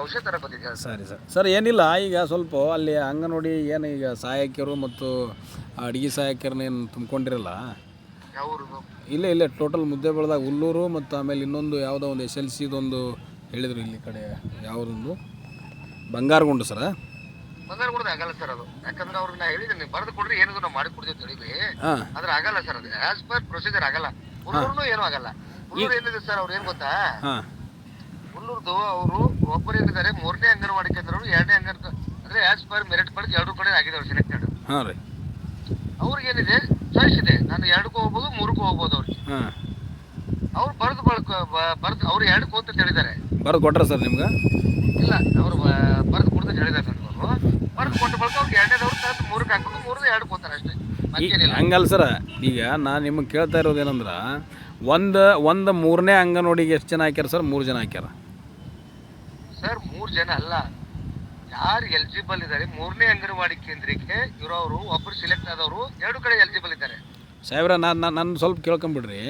ಔಷಧ ತರ ಸರಿ ಸರ್. ಸರ್ ಏನಿಲ್ಲ ಈಗ ಸ್ವಲ್ಪ ಅಲ್ಲಿ ಅಂಗನವಾಡಿ ಏನು ಈಗ ಸಹಾಯಕಿಯರು ಮತ್ತು ಅಡುಗೆ ಸಹಾಯಕಿಯರನ್ನೇನು ತುಂಬ್ಕೊಂಡಿರಲ್ಲ? ಯಾವ್ರು ಇಲ್ಲೇ ಇಲ್ಲೇ ಟೋಟಲ್ ಮುದ್ದೆ ಬೆಳೆದಾಗ ಹುಲ್ಲೂರು ಮತ್ತು ಆಮೇಲೆ ಇನ್ನೊಂದು ಯಾವುದೋ ಒಂದು ಎಸ್ ಎಲ್ ಸಿದೊಂದು ಹೇಳಿದ್ರು ಇಲ್ಲಿ ಕಡೆ ಯಾವುದೊಂದು ಬಂಗಾರಗುಂಡು ಸರ? ಬಂಗಾರ ಕೊಡೋದು ಆಗಲ್ಲ ಸರ್ ಅದು. ಯಾಕಂದ್ರೆ ಅವ್ರಿಗೆ ನಾ ಹೇಳಿದ್ದೀನಿ ಬರೆದು ಕೊಡ್ರಿ ಏನಿದ್ರು ನಾವು ಮಾಡಿ ಕೊಡ್ತೀವಿ ತಿಳಿವಿ ಹಾಂ. ಆದ್ರೆ ಆಗಲ್ಲ ಸರ್ ಅದು. ಆಸ್ ಪರ್ ಪ್ರೊಸೀಜರ್ ಆಗಲ್ಲ. ಏನು ಏನೂ ಆಗಲ್ಲ. ಏನಿದೆ ಸರ್ ಅವ್ರು ಏನು ಗೊತ್ತಾ? ಹಾಂ. ಹುಲ್ಲೂರ್ದು ಅವರು ಒಬ್ಬರು ಏನಿದ್ದಾರೆ ಮೂರನೇ ಅಂಗನವಾಡಿ ಕೇಂದ್ರರು ಎರಡನೇ ಅಂಗನ ಅಂದ್ರೆ ಆಸ್ ಪರ್ ಮೆರಿಟ್ ಪಡೆದು ಎರಡು ಕಡೆ ಆಗಿದ್ದಾರೆ ಸೆಲೆಕ್ಟೆಡ್ ಹಾಂ ರೀ. ಅವ್ರಿಗೆ ಏನಿದೆ ಚಾಯ್ಸ್ ಇದೆ. ನಾನು ಎರಡಕ್ಕೂ ಹೋಗ್ಬೋದು ಮೂರಕ್ಕೂ ಹೋಗ್ಬೋದು ಅವ್ರಿಗೆ ಹಾಂ. ಅವ್ರು ಬರೆದು ಬಳಕ ಬರೆದು ಅವ್ರು ಎರಡು ಅಂತ ಹೇಳಿದ್ದಾರೆ. ಬರೆದು ಕೊಟ್ರ ಸರ್ ನಿಮ್ಗೆ? ಇಲ್ಲ ಅವ್ರು ಬರೆದು ಕೊಡ್ತಾ ಹೇಳಿದ್ದಾರೆ ಅವರು. ಬರೆದು ಕೊಟ್ಟ ಬಳಿಕ ಅವ್ರಿಗೆ ಎರಡನೇದವ್ರು ತಂದು ಮೂರಕ್ಕೆ ಹಾಕೊಂಡು ಮೂರು ಎರಡಕ್ಕೆ ಹೋಗ್ತಾರೆ ಅಷ್ಟೇ. ಮತ್ತೇನಿಲ್ಲ. ಹಂಗಲ್ಲ ಸರ. ಈಗ ನಾನು ನಿಮಗೆ ಕೇಳ್ತಾ ಇರೋದೇನಂದ್ರೆ ಒಂದು ಒಂದು ಮೂರನೇ ಅಂಗನವಾಡಿಗೆ ಎಷ್ಟು ಜನ ಹಾಕ್ಯಾರ ಸರ್? ಮೂರು ಜನ ಹಾಕ್ಯಾರ. ಸರ್ ಮೂರು ಜನ ಅಲ್ಲ. ಯಾರು ಎಲಿಜಿಬಲ್ ಇದ್ದಾರೆ? ಮೂರನೇ ಅಂಗನವಾಡಿ ಕೇಂದ್ರಕ್ಕೆ ಇರೋರು ಒಬ್ಬರು ಸಿಲೆಕ್ಟ್ ಆದವರು ಎರಡು ಕಡೆ ಎಲಿಜಿಬಲ್ ಇದ್ದಾರೆ. ಸಾಹೇಬ್ರ ನಾನು ನನ್ನ ಸ್ವಲ್ಪ ಕೇಳ್ಕೊಂಬಿಡ್ರಿ.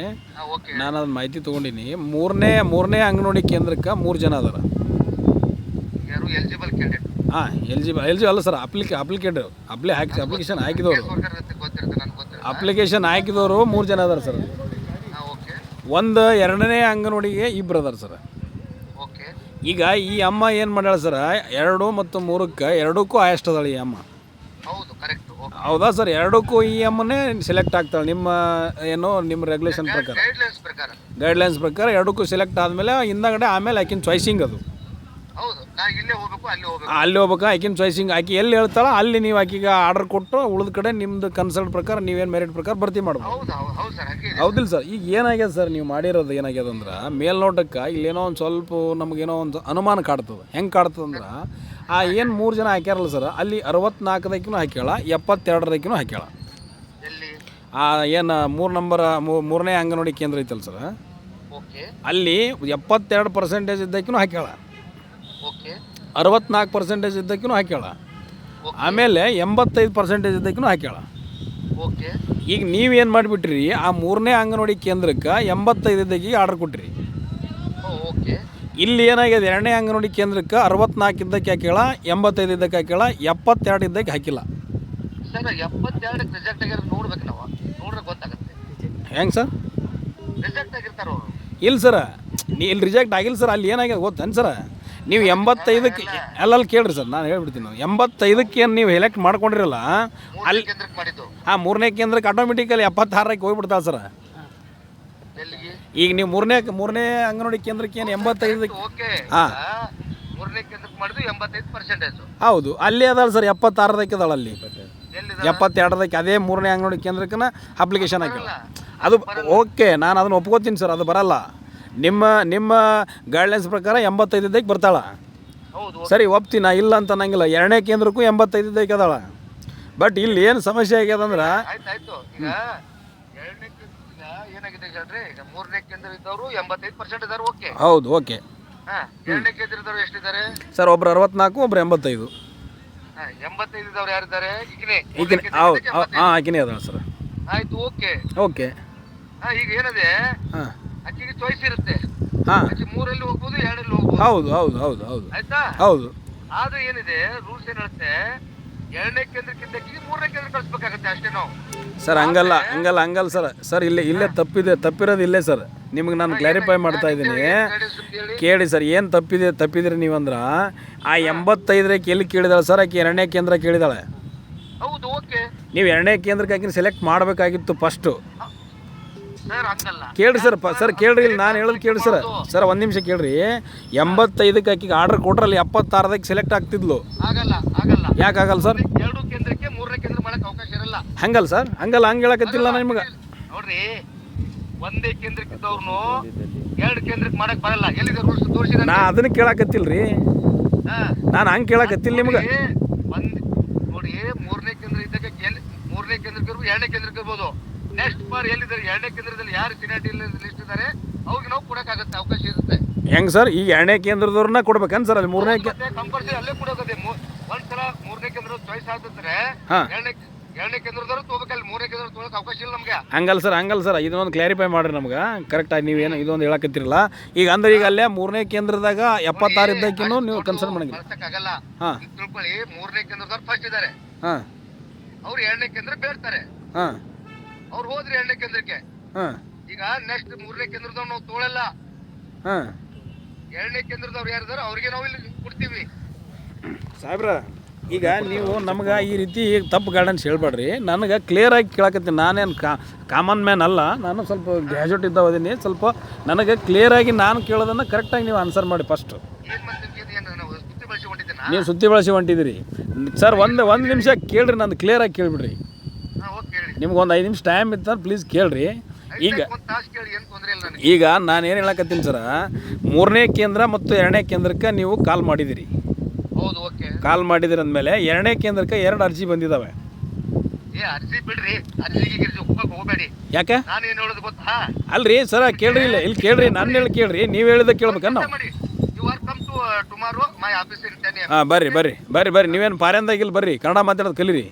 ಓಕೆ ನಾನು ಅದನ್ನ ಮಾಹಿತಿ ತೊಗೊಂಡಿನಿ. ಮೂರನೇ ಮೂರನೇ ಅಂಗನವಾಡಿ ಕೇಂದ್ರಕ್ಕೆ ಮೂರು ಜನ ಅದಾರ. ಯಾರು ಎಲಿಜಿಬಲ್ ಕ್ಯಾಂಡಿಡೇಟ್ ಹಾಂ ಎಲಿಜಿಬಲ್ ಜಿ ಎಲ್ ಜಿ ಅಲ್ಲ ಸರ್ ಅಪ್ಲಿಕೆ ಅಪ್ಲಿಕೇಟ್ ಅಪ್ಲಿ ಹಾಕಿ ಅಪ್ಲಿಕೇಶನ್ ಹಾಕಿದವರು. ಅಪ್ಲಿಕೇಶನ್ ಹಾಕಿದವರು ಮೂರು ಜನ ಅದಾರ ಸರ್. ಓಕೆ ಒಂದು ಎರಡನೇ ಅಂಗನವಾಡಿಗೆ ಇಬ್ಬರು ಅದಾರ ಸರ್. ಈಗ ಈ ಅಮ್ಮ ಏನು ಮಾಡ್ಯಾಳ ಸರ್? ಎರಡು ಮತ್ತು ಮೂರಕ್ಕೆ ಎರಡಕ್ಕೂ ಆಯಸ್ಟ್ ಅದಾಳ ಈ ಅಮ್ಮ. ಹೌದು ಕರೆಕ್ಟ್ ಹೌದಾ ಸರ್? ಎರಡಕ್ಕೂ ಈ ಅಮ್ಮನೇ ಸೆಲೆಕ್ಟ್ ಆಗ್ತಾಳೆ. ನಿಮ್ಮ ಏನು ನಿಮ್ಮ ರೆಗ್ಯುಲೇಷನ್ ಪ್ರಕಾರ? ಗೈಡ್ಲೈನ್ಸ್ ಪ್ರಕಾರ. ಎರಡಕ್ಕೂ ಸೆಲೆಕ್ಟ್ ಆದಮೇಲೆ ಹಿಂದಗಡೆ ಆಮೇಲೆ ಆಕಿನ ಚಾಯ್ಸಿಂಗ್ ಅದು. ಹೌದು ನಾ ಇಲ್ಲೇ ಹೋಗ್ಬೇಕು ಅಲ್ಲಿ ಹೋಗ್ಬೇಕು. ಅಲ್ಲಿ ಹೋಗ್ಬೇಕು ಆಕಿನ ಚಾಯ್ಸಿಂಗ್ ಆಕಿ ಎಲ್ಲಿ ಹೇಳ್ತಾಳ ಅಲ್ಲಿ ನೀವು ಆಕಿಗೆ ಆರ್ಡರ್ ಕೊಟ್ಟು ಉಳಿದ ಕಡೆ ನಿಮ್ದು ಕನ್ಸಲ್ಟ್ ಪ್ರಕಾರ ನೀವೇನು ಮೆರಿಟ್ ಪ್ರಕಾರ ಭರ್ತಿ ಮಾಡ್ಬೋದು. ಹೌದು ಹೌದು ಹೌದು ಸರ್ ಹಾಗೆ ಇದೆ. ಹೌದಿಲ್ಲ ಸರ್ ಈಗ ಏನಾಗ್ಯದ ಸರ್ ನೀವು ಮಾಡಿರೋದು ಏನಾಗ್ಯದ ಅಂದ್ರೆ ಮೇಲ್ನೋಟಕ್ಕೆ ಇಲ್ಲೇನೋ ಒಂದು ಸ್ವಲ್ಪ ನಮಗೇನೋ ಒಂದು ಅನುಮಾನ ಕಾಡ್ತದೆ. ಹೆಂಗೆ ಕಾಡ್ತದೆ ಅಂದ್ರೆ ಆ ಏನು ಮೂರು ಜನ ಹಾಕ್ಯಾರಲ್ಲ ಸರ್ ಅಲ್ಲಿ ಅರವತ್ನಾಲ್ಕದಕ್ಕಿನೂ ಹಾಕ್ಯಾಳ ಎಪ್ಪತ್ತೆರಡರಕ್ಕಿನೂ ಹಾಕ್ಯಾಳ. ಎಲ್ಲಿ? ಆ ಏನು ಮೂರು ನಂಬರ್ ಮೂರನೇ ಅಂಗನವಾಡಿ ಕೇಂದ್ರ ಐತಲ್ಲ ಸರ್? ಓಕೆ. ಅಲ್ಲಿ ಎಪ್ಪತ್ತೆರಡು ಪರ್ಸೆಂಟೇಜ್ ಇದ್ದಕ್ಕಿನೂ ಹಾಕ್ಯಾಳ. ಅರವತ್ನಾಲ್ಕು ಪರ್ಸೆಂಟೇಜ್ ಇದ್ದಕ್ಕೂ ಹಾಕ್ಯಾಳ. ಆಮೇಲೆ ಎಂಬತ್ತೈದು ಪರ್ಸೆಂಟೇಜ್ ಇದ್ದಕ್ಕೂ ಹಾಕ್ಯಾಳ. ಓಕೆ. ಈಗ ನೀವೇನು ಮಾಡಿಬಿಟ್ರಿ ಆ ಮೂರನೇ ಅಂಗನವಾಡಿ ಕೇಂದ್ರಕ್ಕೆ ಎಂಬತ್ತೈದು ಇದ್ದಕ್ಕಿಗೆ ಆರ್ಡರ್ ಕೊಟ್ರಿ. ಓಕೆ. ಇಲ್ಲಿ ಏನಾಗಿದೆ ಎರಡನೇ ಅಂಗನವಾಡಿ ಕೇಂದ್ರಕ್ಕೆ ಅರವತ್ನಾಲ್ಕು ಇದ್ದಕ್ಕೆ ಹಾಕ್ಯಾಳ ಎಂಬತ್ತೈದು ಇದ್ದಕ್ಕೆ ಹಾಕ್ಯಾಳ ಎಪ್ಪತ್ತೆರಡು ಇದ್ದಕ್ಕೆ ಹಾಕಿಲ್ಲ. ಸರ್ ಎಪ್ಪತ್ತೆರಡಕ್ಕೆ ರಿಜೆಕ್ಟ್ ಆಗಿರೋ ನೋಡ್ಬೇಕು ನಾವು. ನೋಡ್ರೆ ಗೊತ್ತಾಗುತ್ತೆ. ಹೆಂಗೆ ಸರ್? ರಿಜೆಕ್ಟ್ ಆಗಿರ್ತಾರೆ ಅವರು. ಇಲ್ಲ ಸರ್ ನೀ ಇಲ್ಲಿ ರಿಜೆಕ್ಟ್ ಆಗಿಲ್ಲ ಸರ್ ಅಲ್ಲಿ ಏನಾಗಿದೆ ಗೊತ್ತೇನು ಸರ್? ನೀವು ಎಂಬತ್ತೈದಕ್ಕೆ ಅಲ್ಲಲ್ಲಿ ಕೇಳ್ರಿ ಸರ್ ನಾನು ಹೇಳ್ಬಿಡ್ತೀನಿ ನಾವು ಎಂಬತ್ತೈದಕ್ಕೆ ಏನು ನೀವು ಎಲೆಕ್ಟ್ ಮಾಡ್ಕೊಂಡಿರಲ್ಲ ಅಲ್ಲಿ ಆ ಮೂರನೇ ಕೇಂದ್ರಕ್ಕೆ ಆಟೋಮೆಟಿಕಲಿ ಎಪ್ಪತ್ತಾರಕ್ಕೆ ಹೋಗ್ಬಿಡ್ತಾವೆ ಸರ್. ಈಗ ನೀವು ಮೂರನೇ ಮೂರನೇ ಅಂಗನವಾಡಿ ಕೇಂದ್ರಕ್ಕೆ ಏನು ಎಂಬತ್ತೈದಕ್ಕೆ ಹಾಂ. ಹೌದು ಅಲ್ಲಿ ಅದಾಳ ಸರ್ ಎಪ್ಪತ್ತಾರದಕ್ಕೆ ಅದಾಳ ಅಲ್ಲಿ. ಎಪ್ಪತ್ತೆರಡದಕ್ಕೆ ಅದೇ ಮೂರನೇ ಅಂಗನವಾಡಿ ಕೇಂದ್ರಕ್ಕೆ ಅಪ್ಲಿಕೇಶನ್ ಹಾಕಿಲ್ಲ ಅದು ಓಕೆ ನಾನು ಅದನ್ನು ಒಪ್ಕೋತೀನಿ ಸರ್ ಅದು ಬರಲ್ಲ. ನಿಮ್ಮ ನಿಮ್ಮ ಗೈಡ್ಲೈನ್ಸ್ ಪ್ರಕಾರ ಎಂಬತ್ತೈದು ಇದ್ದಕ್ಕೆ ಬರ್ತಾಳ. ಹೌದು ಸರಿ ಒಪ್ತೀನ ನಾ ಇಲ್ಲ ಅಂತ ಅನ್ನಂಗಿಲ್ಲ. ಎರಡನೇ ಕೇಂದ್ರಕ್ಕೂ ಎಂಬತ್ತೈದು ಇದ್ದಕ್ಕೆ ಅದಾಳ. ಬಟ್ ಇಲ್ಲಿ ಏನು ಸಮಸ್ಯೆ ಇದಾರೆ ಓಕೆ ಹೌದು ಓಕೆ ಸರ್ ಒಬ್ರು ಅರವತ್ನಾಲ್ಕು ಒಬ್ರು ಎಂಬತ್ತೈದು. ಹಾ, ಎಂಬತ್ತೈದು ಇದ್ದವ್ರು ಯಾರಿದ್ದಾರೆ? ಈಗನೇ. ಈಗಿನ ಹಾಂ ಆಕಿನೇ ಅದಾಳ ಸರ್. ಆಯ್ತು ಓಕೆ ಓಕೆ ಹಾಂ ಈಗ ಏನಿದೆ? ಹಾಂ. ಅಕ್ಕಿಗೆ ಚಾಯ್ಸ್ ಇರುತ್ತೆ. ಹಾಂ. ಅಕ್ಕಿ ಮೂರಲ್ಲಿ ಹೋಗ್ಬೋದು ಎರಡಲ್ಲಿ ಹೋಗ್ಬೋದು. ಹೌದು ಹೌದು ಹೌದು ಹೌದು. ಆಯ್ತಾ? ಹೌದು. ಆದ್ರೆ ಏನಿದೆ ರೂಲ್ಸ್ ಏನ್ ಹೇಳುತ್ತೆ ಎರಡನೇ ಕೇಂದ್ರಕ್ಕಿಂತ ಅಕ್ಕಿಗೆ ಮೂರನೇ ಕೇಂದ್ರ ಕಳಿಸ್ಬೇಕಾಗತ್ತೆ ಅಷ್ಟೇ ನಾವು. ಸರ್ ಹಂಗಲ್ಲ ಹಂಗಲ್ಲ ಹಂಗಲ್ಲ ಸರ್. ಸರ್ ಇಲ್ಲೇ ಇಲ್ಲೇ ತಪ್ಪಿದೆ ತಪ್ಪಿರೋದು ಇಲ್ಲೇ ಸರ್. ನಿಮಗೆ ನಾನು ಕ್ಲಾರಿಫೈ ಮಾಡ್ತಾ ಇದ್ದೀನಿ. ಕೇಳಿ ಸರ್ ಏನು ತಪ್ಪಿದೆ ತಪ್ಪಿದ್ರಿ ನೀವಂದ್ರೆ ಆ ಎಂಬತ್ತೈದರಕ್ಕೆ ಎಲ್ಲಿ ಕೇಳಿದಾಳೆ ಸರ್ ಆಕೆ ಎರಡನೇ ಕೇಂದ್ರ ಕೇಳಿದಾಳೆ. ಹೌದು ಓಕೆ ನೀವು ಎರಡನೇ ಕೇಂದ್ರಕ್ಕೆ ಆಕಿನ ಸೆಲೆಕ್ಟ್ ಮಾಡಬೇಕಾಗಿತ್ತು ಫಸ್ಟು ಕೇಳ್ರಿ ಸರ್ ಪ ಸರ್ ಕೇಳ್ರಿ ಇಲ್ಲಿ ನಾನು ಹೇಳೋದು ಕೇಳ್ರಿ ಸರ್ ಸರ್ ಒಂದು ನಿಮಿಷ ಕೇಳ್ರಿ. ಎಂಬತ್ತೈದಕ್ಕೆ ಆಕಿಗೆ ಆರ್ಡರ್ ಕೊಟ್ರಲ್ಲಿ ಎಪ್ಪತ್ತಾರದಕ್ಕೆ ಸೆಲೆಕ್ಟ್ ಆಗ್ತಿದ್ಲು. ಆಗಲ್ಲ ಆಗಲ್ಲ. ಯಾಕಾಗಲ್ಲ ಸರ್ ಎರಡು ಕೇಂದ್ರಕ್ಕೆ ಮೂರನೇ ಕೇಂದ್ರ ಮಾಡಕ್ಕೆ ಅವಕಾಶ ಇರಲ್ಲ. ಹಂಗಲ್ಲ ಸರ್ ಹಂಗಲ್ಲ ಹಂಗೆ ಹೇಳಕತ್ತಿಲ್ಲ ನಾನು ನಿಮ್ಗೆ. ನೋಡ್ರಿ ಒಂದೇ ಕೇಂದ್ರಕ್ಕೆ ಇದ್ದವ್ರು ಎರಡು ಕೇಂದ್ರಕ್ಕೆ ಮಾಡಕ್ ಬರಲ್ಲ. ಎಲ್ಲಿದೆ ರೂಲ್ಸ್ ತೋರಿಸಿದ ನಾ ಅದನ್ನ ಕೇಳಕತ್ತಿಲ್ರಿ. ನಾನು ಹಂಗೆ ಕೇಳಕತ್ತಿಲ್ಲ ನಿಮ್ಗೆ. ಒಂದು ನೋಡಿ ಮೂರನೇ ಕೇಂದ್ರ ಇದ್ದಾಗ ಎಲ್ಲಿ ಮೂರನೇ ಕೇಂದ್ರಕ್ಕೆ ಇರ್ಬೋದು ಎರಡನೇ ಕೇಂದ್ರಕ್ಕೆ ಇರ್ಬೋದು. ನೆಕ್ಸ್ಟ್ ಬಾರ್ ಎಲ್ಲಿದ್ದಾರೆ? ಎರಡನೇ ಕೇಂದ್ರದಲ್ಲಿ ಯಾರು ಸಿನಾಟಿ ಲಿಸ್ಟ್ ಇದ್ದಾರೆ ಅವ್ರಿಗೆ ನಾವು ಕೊಡಕ್ಕಾಗತ್ತೆ ಅವಕಾಶ ಇರುತ್ತೆ. ಹೆಂಗ್ ಸರ್? ಈ ಎರಡನೇ ಕೇಂದ್ರದವ್ರನ್ನ ಕೊಡ್ಬೇಕನ್ ಸರ್ ಅಲ್ಲಿ ಮೂರನೇ ಮತ್ತೆ ಕಂಪಲ್ಸರಿ ಅಲ್ಲೇ ಕೊಡೋಕತ್ತೆ ಒಂದ್ಸಲ ಮೂರನೇ ಕೇಂದ್ರ ಚಾಯ್ಸ್ ಆಗುತ್ತೆ ಹಾ. ಎರಡನೇ ಎರಡನೇ ಕೇಂದ್ರದವ್ರು ಅಲ್ಲಿ ಮೂರನೇ ಕೇಂದ್ರ ತೊಗೊಳಕ್ ಅವಕಾಶ ಇಲ್ಲ ನಮ್ಗೆ. ಹಂಗಲ್ಲ ಸರ್ ಹಂಗಲ್ಲ ಸರ್. ಇದನ್ನೊಂದು ಕ್ಲಾರಿಫೈ ಮಾಡ್ರಿ ನಮ್ಗೆ. ಕರೆಕ್ಟಾಗಿ ನೀವೇನು ಇದೊಂದು ಹೇಳಕತ್ತಿರಲ್ಲ. ಈಗ ಅಂದ್ರೆ ಈಗ ಅಲ್ಲೇ ಮೂರನೇ ಕೇಂದ್ರದಾಗ ಎಪ್ಪತ್ತಾರು ಇದ್ದಕ್ಕಿನ್ನೂ ನೀವು ಕನ್ಸರ್ನ್ ಮಾಡಂಗಿಲ್ಲ ಬಳಸಕ್ಕಾಗಲ್ಲ ಹಾಂ. ತಿಳ್ಕೊಳ್ಳಿ ಮೂರನೇ ಕೇಂದ್ರದವ್ರು ಫಸ್ಟ್ ಇದ್ದಾರೆ. ಹಾಂ. ಅವ್ರು ಎರಡನೇ ಕೇಂದ್ರ ಬೇಡ್ತಾರೆ. ಹಾಂ. ಅವ್ರು ಹೋದ್ರಿ ಎರಡನೇ ಕೇಂದ್ರಕ್ಕೆ. ಹಾಂ. ಈಗ ನೆಕ್ಸ್ಟ್ ಮೂರನೇ ಕೇಂದ್ರದವ್ರು ನಾವು ತೋಳಲ್ಲ. ಹಾಂ. ಎರಡನೇ ಕೇಂದ್ರದವ್ರು ಯಾರಿದಾರೋ ಅವ್ರಿಗೆ ನಾವು ಇಲ್ಲಿ ಕೊಡ್ತೀವಿ. ಸಾಹೇಬ್ರ ಈಗ ನೀವು ನಮ್ಗೆ ಈ ರೀತಿ ತಪ್ಪು ಗಾರ್ಡನ್ಸ್ ಹೇಳ್ಬೇಡ್ರಿ. ನನಗೆ ಕ್ಲಿಯರಾಗಿ ಕೇಳಕತ್ತೀನಿ. ನಾನೇನು ಕಾ ಕಾಮನ್ ಮ್ಯಾನ್ ಅಲ್ಲ. ನಾನು ಸ್ವಲ್ಪ ಗ್ರ್ಯಾಜುಯೇಟ್ ಇದ್ದವದೀನಿ ಸ್ವಲ್ಪ ನನಗೆ ಕ್ಲಿಯರಾಗಿ ನಾನು ಕೇಳೋದನ್ನು ಕರೆಕ್ಟಾಗಿ ನೀವು ಆನ್ಸರ್ ಮಾಡಿ ಫಸ್ಟು ಏನ್ ಮತ್ತೆ ಏನು ನಾವು ಸುತ್ತಿ ಬಳಸಿ ಹೊಂಟಿದ್ದೇನೆ ನೀವು ಸುದ್ದಿ ಬಳಸಿ ಹೊಂಟಿದ್ದೀರಿ. ಸರ್ ಒಂದು ಒಂದು ನಿಮಿಷ ಕೇಳ್ರಿ. ಕ್ಲಿಯರ್ ಆಗಿ ಕೇಳಿಬಿಡ್ರಿ. ನಿಮ್ಗೆ ಒಂದು ಐದು ನಿಮಿಷ ಟೈಮ್ ಇತ್ತಂದ್ರೆ ಪ್ಲೀಸ್ ಕೇಳ್ರಿ. ಈಗ ಈಗ ನಾನು ಏನು ಹೇಳಕತ್ತೀನಿ ಸರ ಮೂರನೇ ಕೇಂದ್ರ ಮತ್ತು ಎರಡನೇ ಕೇಂದ್ರಕ್ಕೆ ನೀವು ಕಾಲ್ ಮಾಡಿದಿರಿ. ಕಾಲ್ ಮಾಡಿದಿರಿ ಅಂದಮೇಲೆ ಎರಡನೇ ಕೇಂದ್ರಕ್ಕೆ ಎರಡು ಅರ್ಜಿ ಬಂದಿದ್ದಾವೆ ಯಾಕೆ? ಅಲ್ರಿ ಸರ ಕೇಳ್ರಿ ಇಲ್ಲ ಇಲ್ಲಿ ಕೇಳ್ರಿ ನಾನು ಹೇಳಿ ಕೇಳ್ರಿ ನೀವು ಹೇಳಿದ ಕೇಳ್ಬೇಕ ನಾವು. ಟೆನ್ ಹಾಂ ಬರ್ರಿ ಬರ್ರಿ ಬರ್ರಿ ಬರ್ರಿ ನೀವೇನು ಇಲ್ಲಿ ಬರ್ರಿ ಕನ್ನಡ ಮಾತಾಡೋದು ಕಲೀರಿ.